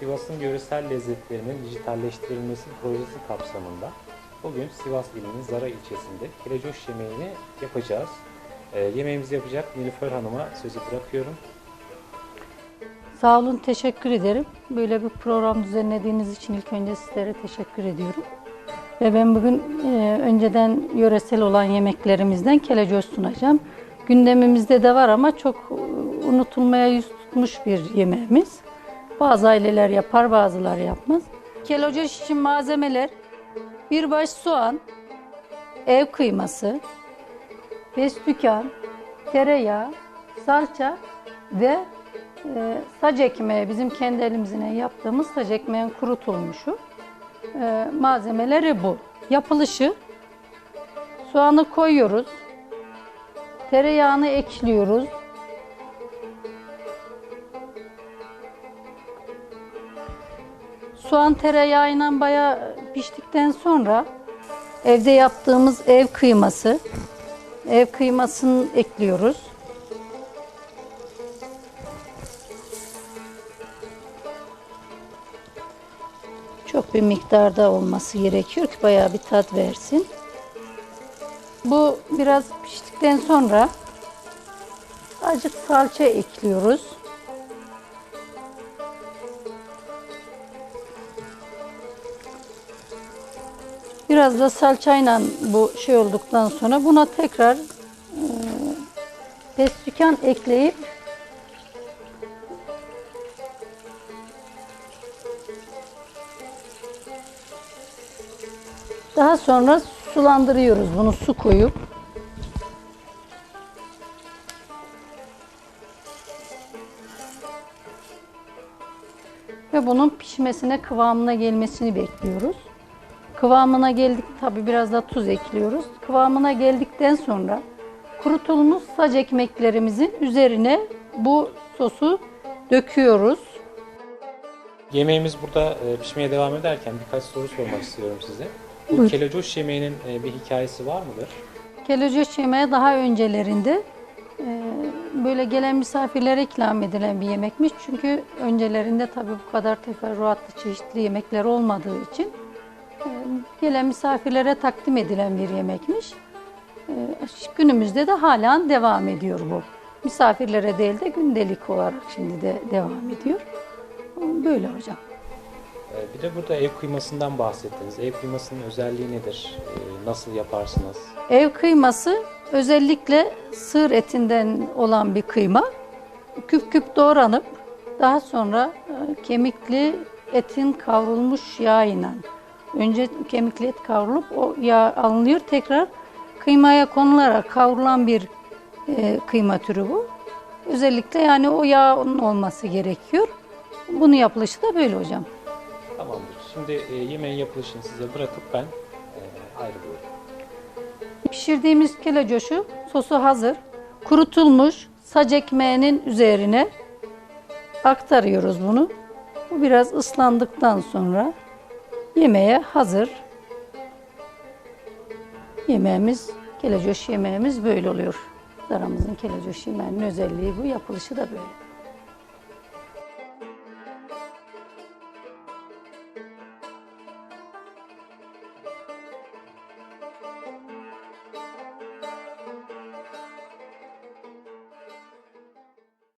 Sivas'ın yöresel lezzetlerinin dijitalleştirilmesi projesi kapsamında bugün Sivas ilinin Zara ilçesinde kirecoş yemeğini yapacağız. Ee, yemeğimizi yapacak Nilüfer Hanım'a sözü bırakıyorum. Sağ olun, teşekkür ederim. Böyle bir program düzenlediğiniz için ilk önce sizlere teşekkür ediyorum. Ve ben bugün e, önceden yöresel olan yemeklerimizden kelecoş sunacağım. Gündemimizde de var ama çok e, unutulmaya yüz tutmuş bir yemeğimiz. Bazı aileler yapar, bazıları yapmaz. Kelecoş için malzemeler bir baş soğan, ev kıyması, pestükan, tereyağı, salça ve e, sac ekmeği bizim kendi elimizle yaptığımız sac ekmeğin kurutulmuşu. E, malzemeleri bu. Yapılışı soğanı koyuyoruz. Tereyağını ekliyoruz. Soğan tereyağıyla bayağı piştikten sonra evde yaptığımız ev kıyması, ev kıymasını ekliyoruz. Çok bir miktarda olması gerekiyor ki bayağı bir tat versin. Bu biraz piştikten sonra azıcık salça ekliyoruz. Biraz da salçayla bu şey olduktan sonra buna tekrar e, pestükan ekleyip Daha sonra sulandırıyoruz bunu su koyup. Ve bunun pişmesine, kıvamına gelmesini bekliyoruz. Kıvamına geldik tabi biraz da tuz ekliyoruz. Kıvamına geldikten sonra kurutulmuş sac ekmeklerimizin üzerine bu sosu döküyoruz. Yemeğimiz burada e, pişmeye devam ederken birkaç soru sormak istiyorum size. Bu Buyur. kelecoş yemeğinin e, bir hikayesi var mıdır? Kelecoş yemeği daha öncelerinde e, böyle gelen misafirlere ikram edilen bir yemekmiş. Çünkü öncelerinde tabii bu kadar teferruatlı çeşitli yemekler olmadığı için gelen misafirlere takdim edilen bir yemekmiş. E, günümüzde de hala devam ediyor bu. Misafirlere değil de gündelik olarak şimdi de devam ediyor. Böyle hocam. E, bir de burada ev kıymasından bahsettiniz. Ev kıymasının özelliği nedir? Nasıl yaparsınız? Ev kıyması özellikle sığır etinden olan bir kıyma. Küp küp doğranıp daha sonra e, kemikli etin kavrulmuş yağıyla önce kemikli et kavrulup o yağ alınıyor tekrar kıymaya konularak kavrulan bir e, kıyma türü bu. Özellikle yani o yağın olması gerekiyor. Bunun yapılışı da böyle hocam. Tamamdır. Şimdi e, yemeğin yapılışını size bırakıp ben e, ayrılıyorum. Pişirdiğimiz kelecoşu sosu hazır. Kurutulmuş sac ekmeğinin üzerine aktarıyoruz bunu. Bu biraz ıslandıktan sonra yemeğe hazır. Yemeğimiz, kelecoş yemeğimiz böyle oluyor. Daramızın kelecoş yemeğinin özelliği bu, yapılışı da böyle.